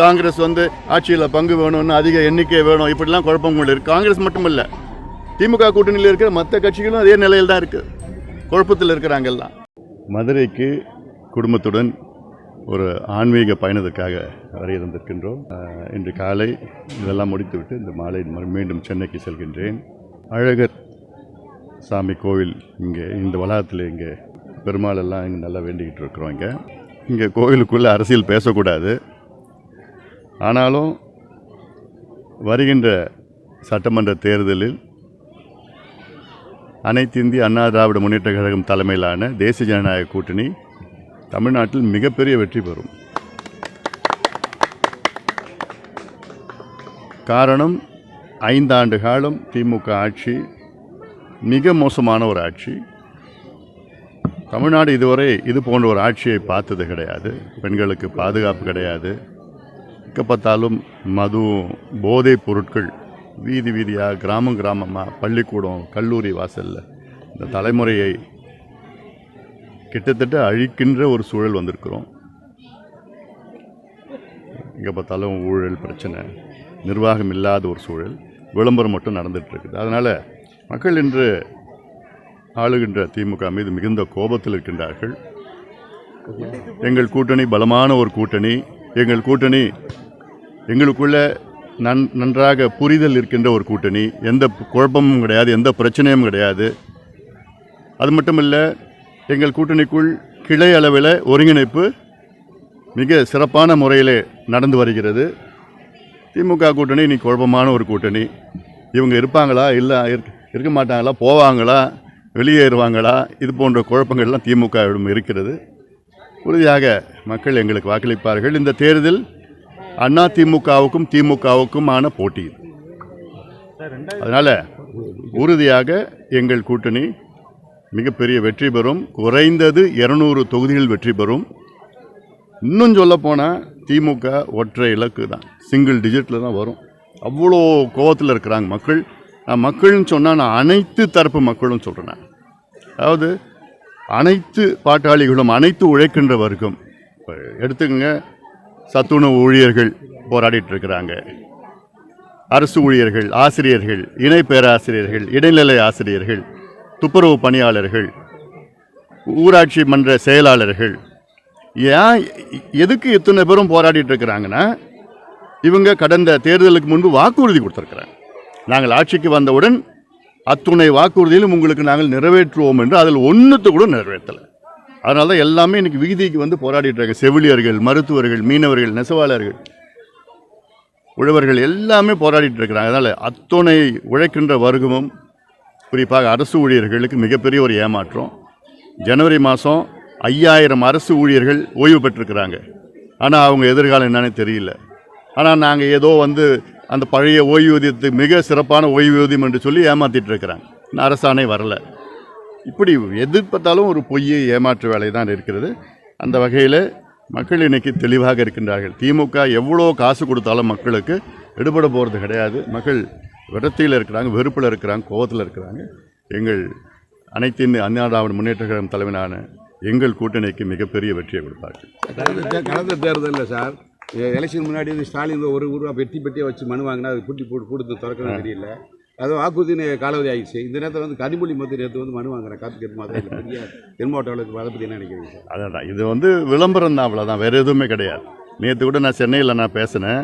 காங்கிரஸ் வந்து ஆட்சியில் பங்கு வேணும்னு அதிக எண்ணிக்கை வேணும். இப்படிலாம் குழப்பங்கள் இருக்குது காங்கிரஸ் மட்டும் இல்லை திமுக கூட்டணியில் இருக்கிற மற்ற கட்சிகளும் அதே நிலையில் தான் இருக்குது குழப்பத்தில் இருக்கிறாங்க எல்லாம். மதுரைக்கு குடும்பத்துடன் ஒரு ஆன்மீக பயணத்துக்காக வர இருந்திருக்கின்றோம் இன்று காலை இதெல்லாம் முடித்துவிட்டு இந்த மாலை மறு- மீண்டும் சென்னைக்கு செல்கின்றேன். அழகர் சாமி கோவில் இங்கே இந்த வளாகத்தில் இங்கே பெருமாள் எல்லாம் இங்கே நல்லா வேண்டிக்கிட்டு இருக்கிறோம் இங்கே. இங்கே கோவிலுக்குள்ளே அரசியல் பேசக்கூடாது. ஆனாலும் வருகின்ற சட்டமன்ற தேர்தலில் அனைத்து இந்திய அண்ணா திராவிட முன்னேற்ற கழகம் தலைமையிலான தேசிய ஜனநாயக கூட்டணி தமிழ்நாட்டில் மிகப்பெரிய வெற்றி பெறும். காரணம் ஐந்தாண்டு காலம் திமுக ஆட்சி மிக மோசமான ஒரு ஆட்சி. தமிழ்நாடு இதுவரை இது போன்ற ஒரு ஆட்சியை பார்த்தது கிடையாது. பெண்களுக்கு பாதுகாப்பு கிடையாது. எங்கே பார்த்தாலும் மது போதைப் பொருட்கள் வீதி வீதியாக கிராமம் கிராமமாக பள்ளிக்கூடம் கல்லூரி வாசலில் இந்த தலைமுறையை கிட்டத்தட்ட அழிக்கின்ற ஒரு சூழல் வந்திருக்கிறோம். எங்கே பார்த்தாலும் ஊழல் பிரச்சனை நிர்வாகம் இல்லாத ஒரு சூழல் விளம்பரம் மட்டும் நடந்துகிட்ருக்குது இருக்குது. அதனால் மக்கள் இன்று ஆளுகின்ற திமுக மீது மிகுந்த கோபத்தில் இருக்கின்றார்கள். எங்கள் கூட்டணி பலமான ஒரு கூட்டணி. எங்கள் கூட்டணி எங்களுக்குள்ள நன் நன்றாக புரிதல் இருக்கின்ற ஒரு கூட்டணி. எந்த குழப்பமும் கிடையாது எந்த பிரச்சனையும் கிடையாது. அது மட்டும் இல்லை எங்கள் கூட்டணிக்குள் கிளை அளவில் ஒருங்கிணைப்பு மிக சிறப்பான முறையில் நடந்து வருகிறது. திமுக கூட்டணி இன்னைக்கு குழப்பமான ஒரு கூட்டணி. இவங்க இருப்பாங்களா? இல்லை இருக்க மாட்டாங்களா? போவாங்களா? வெளியேறுவாங்களா? இது போன்ற குழப்பங்கள்லாம் திமுகவிடம் இருக்கிறது. உறுதியாக மக்கள் எங்களுக்கு வாக்களிப்பார்கள். இந்த தேர்தல் அண்ணா திமுகவுக்கும் திமுகவுக்குமான போட்டி. அதனால உறுதியாக எங்கள் கூட்டணி மிகப்பெரிய வெற்றி பெறும். குறைந்தது இருநூறு தொகுதிகள் வெற்றி பெறும். இன்னும் சொல்ல போனால் திமுக ஒற்றை இலக்கு தான். சிங்கிள் டிஜிட்டில் தான் வரும். அவ்வளோ கோவத்தில் இருக்கிறாங்க மக்கள். நான் மக்கள்னு சொன்னால் நான் அனைத்து தரப்பு மக்களும் சொல்கிறேன். அதாவது அனைத்து பாட்டாளிகளும் அனைத்து உழைக்கின்ற வர்க்கம் இப்ப எடுத்துக்கங்க சத்துணவு ஊழியர்கள் போராடிட்டு இருக்கிறாங்க அரசு ஊழியர்கள் ஆசிரியர்கள் இணை பேராசிரியர்கள் இடைநிலை ஆசிரியர்கள் துப்புரவு பணியாளர்கள் ஊராட்சி மன்ற செயலாளர்கள். ஏன் எதுக்கு இத்தனை பேரும் போராடிட்டு இருக்கிறாங்கன்னா இவங்க கடந்த தேர்தலுக்கு முன்பு வாக்குறுதி கொடுத்துருக்குறாங்க. நாங்கள் ஆட்சிக்கு வந்தவுடன் அத்துணை வாக்குறுதியிலும் உங்களுக்கு நாங்கள் நிறைவேற்றுவோம் என்று அதில் ஒன்றுத்து கூட நிறைவேற்றலை. அதனால தான் எல்லாமே இன்றைக்கி விகுதிக்கு வந்து போராடிட்டு இருக்காங்க. செவிலியர்கள் மருத்துவர்கள் மீனவர்கள் நெசவாளர்கள். உழவர்கள் எல்லாமே போராடிட்டு இருக்கிறாங்க. அதனால் அத்துணை உழைக்கின்ற வர்க்கமும் குறிப்பாக அரசு ஊழியர்களுக்கு மிகப்பெரிய ஒரு ஏமாற்றம். ஜனவரி மாதம் ஐயாயிரம் அரசு ஊழியர்கள் ஓய்வு பெற்றிருக்கிறாங்க. ஆனால் அவங்க எதிர்காலம் என்னன்னு தெரியல. ஆனால் நாங்கள் ஏதோ வந்து அந்த பழைய ஓய்வூதியத்துக்கு மிக சிறப்பான ஓய்வூதியம் என்று சொல்லி ஏமாற்றிட்டு இருக்கிறாங்க. இன்னும் அரசாணை வரல. இப்படி எது பார்த்தாலும் ஒரு பொய் ஏமாற்று வேலை தான் இருக்கிறது. அந்த வகையில் மக்கள் இன்னைக்கு தெளிவாக இருக்கின்றார்கள். திமுக எவ்வளோ காசு கொடுத்தாலும் மக்களுக்கு எடுபட போகிறது கிடையாது. மக்கள் விரத்தியில் இருக்கிறாங்க வெறுப்பில் இருக்கிறாங்க கோவத்தில் இருக்கிறாங்க. எங்கள் அனைத்து இந்திய அண்ணா முன்னேற்ற கழகம் தலைவனான எங்கள் கூட்டணிக்கு மிகப்பெரிய வெற்றியை கொடுப்பார்கள். கடந்த தே- கடந்த தேர்தலில் சார். எலெக்ஷன் முன்னாடி வந்து ஸ்டாலின் ஒரு ஊருவா பெட்டி பெட்டியை வச்சு மனு வாங்கினா அது குட்டி போட்டு கொடுத்து திறக்கணும் தெரியல. அது வாக்குறுதி காலாவதி ஆகிடுச்சு இந்த நேரத்தில் வந்து கனிமொழி மத்திய நேரத்தில் வந்து மனு வாங்குறேன் காத்துக்கிறது மாதிரி பெரிய தென் மாவட்டங்களுக்கு அதை பற்றி என்ன நினைக்கிறீங்க சார்? அதான் இது வந்து விளம்பரம் தான் அவ்வளோதான் வேறு எதுவுமே கிடையாது. நேற்று கூட நான் சென்னையில் நான் பேசினேன்.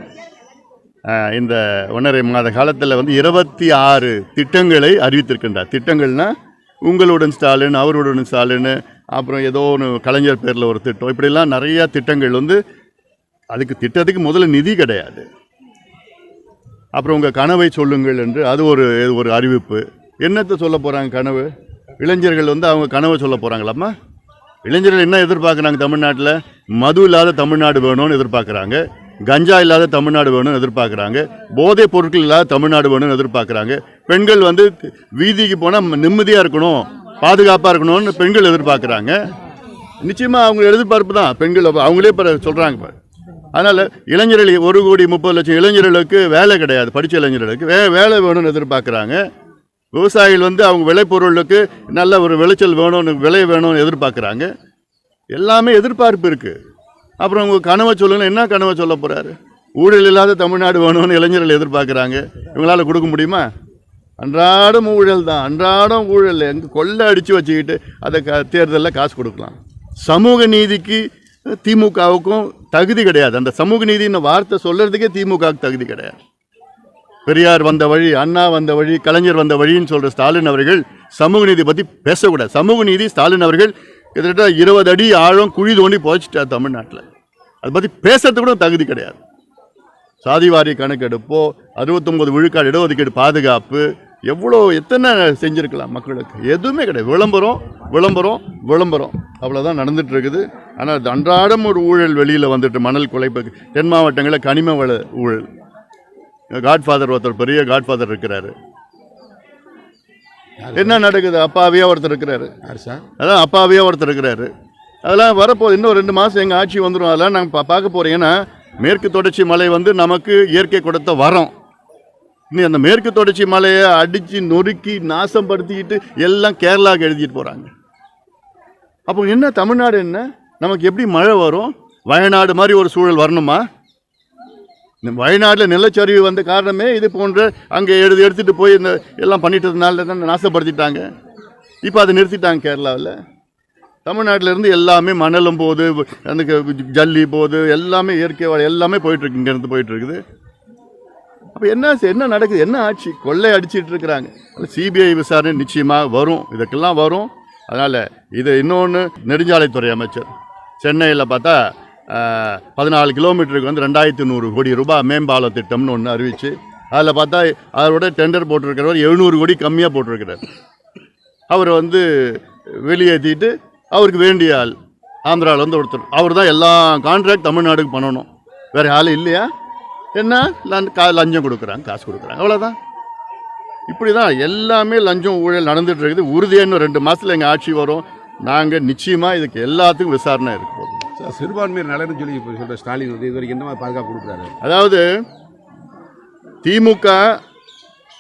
இந்த ஒன்றரை மாத காலத்தில் வந்து இருபத்தி ஆறு திட்டங்களை அறிவித்திருக்கின்றார். திட்டங்கள்னால் உங்களுடன் ஸ்டாலின் அவருடன் ஸ்டாலின் அப்புறம் ஏதோ ஒன்று கலைஞர் பேரில் ஒரு திட்டம். இப்படிலாம் நிறையா திட்டங்கள் வந்து அதுக்கு திட்டத்துக்கு முதல்ல நிதி கிடையாது. அப்புறம் உங்கள் கனவை சொல்லுங்கள் என்று அது ஒரு ஒரு அறிவிப்பு. என்னத்தை சொல்ல போகிறாங்க கனவு? இளைஞர்கள் வந்து அவங்க கனவை சொல்ல போகிறாங்களாம்மா இளைஞர்கள் என்ன எதிர்பார்க்குறாங்க தமிழ்நாட்டில்? மது இல்லாத தமிழ்நாடு வேணும்னு எதிர்பார்க்குறாங்க. கஞ்சா இல்லாத தமிழ்நாடு வேணும்னு எதிர்பார்க்குறாங்க. போதைப் பொருட்கள் இல்லாத தமிழ்நாடு வேணும்னு எதிர்பார்க்குறாங்க. பெண்கள் வந்து வீதிக்கு போனால் நிம்மதியாக இருக்கணும் பாதுகாப்பாக இருக்கணும்னு பெண்கள் எதிர்பார்க்குறாங்க. நிச்சயமாக அவங்க எதிர்பார்ப்பு தான். பெண்கள் அவங்களே இப்போ சொல்கிறாங்க இப்போ அதனால் இளைஞர்கள் ஒரு கோடி முப்பது லட்சம் இளைஞர்களுக்கு வேலை கிடையாது படித்த இளைஞர்களுக்கு. வே வேலை வேணும்னு எதிர்பார்க்குறாங்க. விவசாயிகள் வந்து அவங்க விளைபொருளுக்கு நல்ல ஒரு விளைச்சல் வேணும்னு விலை வேணும்னு எதிர்பார்க்குறாங்க. எல்லாமே எதிர்பார்ப்பு இருக்குது அப்புறம் உங்கள் கனவை சொல்லுங்க என்ன கனவை சொல்ல போகிறாரு ஊழல் இல்லாத தமிழ்நாடு வேணும்னு இளைஞர்கள் எதிர்பார்க்குறாங்க. இவங்களால் கொடுக்க முடியுமா? அன்றாடம் ஊழல் தான் அன்றாடம் ஊழல் எங்கே கொள்ளை அடித்து வச்சுக்கிட்டு அதை க தேர்தலில் காசு கொடுக்கலாம். சமூக நீதிக்கு திமுகவுக்கும் தகுதி கிடையாது. அந்த சமூக நீதின்னு வார்த்தை சொல்கிறதுக்கே திமுகவுக்கு தகுதி கிடையாது. பெரியார் வந்த வழி அண்ணா வந்த வழி கலைஞர் வந்த வழின்னு சொல்கிற ஸ்டாலின் அவர்கள் சமூக நீதி பற்றி பேசக்கூடாது. சமூக நீதி ஸ்டாலின் அவர்கள் கிட்டத்தட்ட இருபது அடி ஆழம் குழி தோண்டி புதைச்சிட்டார் தமிழ்நாட்டில். அதை பற்றி பேசுறதுக்கு கூட தகுதி கிடையாது. சாதிவாரி கணக்கெடுப்போ அறுபத்தொம்பது விழுக்காடு இடஒதுக்கீடு பாதுகாப்பு எவ்வளோ எத்தனை செஞ்சுருக்கலாம் மக்களுக்கு? எதுவுமே கிடையாது. விளம்பரம் விளம்பரம் விளம்பரம். அவ்வளோதான் நடந்துட்டு இருக்குது ஆனால் அது அன்றாடம் ஒரு ஊழல் வெளியில் வந்துட்டு மணல் குலைப்பு தென் மாவட்டங்களில் கனிம வள ஊழல். காட்ஃபாதர் ஒருத்தர் பெரிய காட்ஃபாதர் இருக்கிறாரு. என்ன நடக்குது? அப்பாவியா ஒருத்தர் இருக்கிறாரு. அதான் அப்பாவியா ஒருத்தர் இருக்கிறாரு. அதெல்லாம் வரப்போகுது. இன்னும் ரெண்டு மாதம் எங்கள் ஆட்சி வந்துடும் அதெல்லாம் நாங்கள் பார்க்க போகிறோம் ஏன்னா மேற்கு தொடர்ச்சி மலை வந்து நமக்கு இயற்கை கொடுத்த வரம். இனி அந்த மேற்கு தொடர்ச்சி மலையை அடித்து நொறுக்கி நாசப்படுத்திக்கிட்டு எல்லாம் கேரளாவுக்கு எழுதிட்டு போகிறாங்க அப்போ என்ன தமிழ்நாடு என்ன? நமக்கு எப்படி மழை வரும்? வயநாடு மாதிரி ஒரு சூழல் வரணுமா? இந்த வயநாட்டில் நிலச்சரிவு வந்த காரணமே இது போன்ற அங்கே எடுத்து எடுத்துகிட்டு போய் இந்த எல்லாம் பண்ணிட்டதுனால தான் நாசப்படுத்திட்டாங்க. இப்போ அதை நிறுத்திட்டாங்க கேரளாவில். தமிழ்நாட்டில் இருந்து எல்லாமே மணலும் போகுது அந்த ஜல்லி போகுது எல்லாமே இயற்கை வளம் எல்லாமே போயிட்டுருக்கு இங்கேருந்து போயிட்டுருக்குது அப்போ என்ன என்ன நடக்குது? என்ன ஆட்சி கொள்ளை அடிச்சிட்டு இருக்கிறாங்க. சிபிஐ விசாரணை நிச்சயமாக வரும். இதுக்கெல்லாம் வரும். அதனால் இது இன்னொன்று நெடுஞ்சாலைத்துறை அமைச்சர். சென்னையில் பார்த்தா பதினாலு கிலோமீட்டருக்கு வந்து ரெண்டாயிரத்தி நூறு கோடி ரூபாய் மேம்பால திட்டம்னு ஒன்று அறிவிச்சு. அதில் பார்த்தா அதோட டெண்டர் போட்டிருக்கிறவர் எழுநூறு கோடி கம்மியாக போட்டிருக்கிறார். அவர் வந்து வெளியேற்றிட்டு அவருக்கு வேண்டிய ஆள் ஆந்திராவில் வந்து ஒருத்தர். அவர் தான் எல்லா கான்ட்ராக்ட் தமிழ்நாடுக்கு பண்ணணும். வேறு ஆள் இல்லையா? என்ன? கா லஞ்சம் கொடுக்குறாங்க காசு கொடுக்குறாங்க. அவ்வளோதான் இப்படி தான் எல்லாமே லஞ்சம் ஊழல் நடந்துட்டு இருக்குது. உறுதியாக ரெண்டு மாதத்தில் எங்கள் ஆட்சி வரும். நாங்கள் நிச்சயமாக இதுக்கு எல்லாத்துக்கும் விசாரணை இருக்க. போகுது சார் சிறுபான்மையர் நலன்னு சொல்லி சொல்கிற ஸ்டாலின் வந்து இது வரைக்கும் என்ன மாதிரி பாதுகாப்பு கொடுக்குறாரு? அதாவது திமுக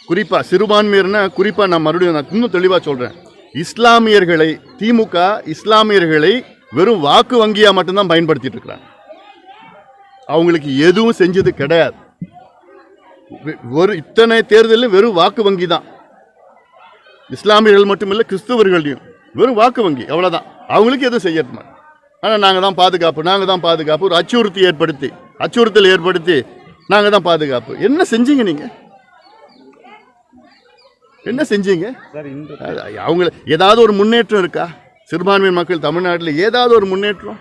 குறிப்பாக சிறுபான்மையர்னா குறிப்பாக நான் மறுபடியும் நான் இன்னும் தெளிவாக சொல்கிறேன் இஸ்லாமியர்களை திமுக இஸ்லாமியர்களை வெறும் வாக்கு வங்கியாக மட்டும்தான் பயன்படுத்திட்டு இருக்கிறாங்க. அவங்களுக்கு எதுவும் செஞ்சது கிடையாது. ஒரு இத்தனை தேர்தலில் வெறும் வாக்கு வங்கி தான். இஸ்லாமியர்கள் மட்டுமில்லை கிறிஸ்தவர்களையும் வெறும் வாக்கு வங்கி அவ்வளோதான் அவங்களுக்கு எதுவும் செய்யறது ஆனால் நாங்கள் தான் பாதுகாப்பு நாங்கள் தான் பாதுகாப்பு. ஒரு அச்சுறுத்தி ஏற்படுத்தி அச்சுறுத்தல் ஏற்படுத்தி நாங்கள் தான் பாதுகாப்பு. என்ன செஞ்சீங்க நீங்கள் என்ன செஞ்சீங்க? அவங்கள ஏதாவது ஒரு முன்னேற்றம் இருக்கா? சிறுபான்மை மக்கள் தமிழ்நாட்டில் ஏதாவது ஒரு முன்னேற்றம்?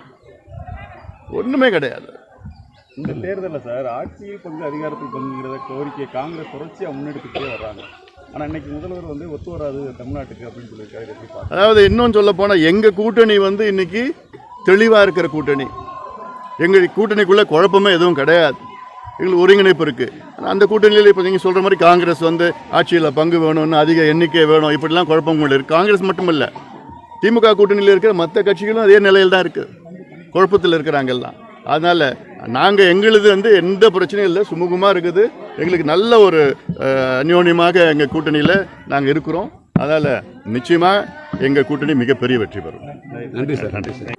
ஒன்றுமே கிடையாது. இந்த தேர்தலில் சார் ஆட்சியில் பங்கு அதிகாரத்தில் பங்குங்கிறத கோரிக்கை காங்கிரஸ் தொடர்ச்சியாக முன்னெடுத்துட்டே வர்றாங்க. ஆனால் இன்னைக்கு முதல்வர் வந்து ஒத்து வராது தமிழ்நாட்டுக்கு அப்படின்னு சொல்லியிருக்காரு அதாவது இன்னும் சொல்ல போனால் எங்கள் கூட்டணி வந்து இன்னைக்கு தெளிவாக இருக்கிற கூட்டணி. எங்கள் கூட்டணிக்குள்ளே குழப்பமே எதுவும் கிடையாது. எங்களுக்கு ஒருங்கிணைப்பு இருக்குது ஆனால் அந்த கூட்டணியில் இப்போ நீங்கள் சொல்கிற மாதிரி காங்கிரஸ் வந்து ஆட்சியில் பங்கு வேணும்னு அதிக எண்ணிக்கை வேணும் இப்படிலாம் குழப்பங்கள் இருக்குது காங்கிரஸ் மட்டும் இல்லை திமுக கூட்டணியில் இருக்கிற மற்ற கட்சிகளும் அதே நிலையில் தான் இருக்குது குழப்பத்தில் இருக்கிறாங்க எல்லாம். அதனால் நாங்கள் எங்களுது வந்து எந்த பிரச்சனையும் இல்லை சுமூகமாக இருக்குது. எங்களுக்கு நல்ல ஒரு அந்யோன்யமாக எங்கள் கூட்டணியில் நாங்கள் இருக்கிறோம். அதனால் நிச்சயமாக எங்கள் கூட்டணி மிகப்பெரிய வெற்றி பெறும். நன்றி சார் நன்றி சார்.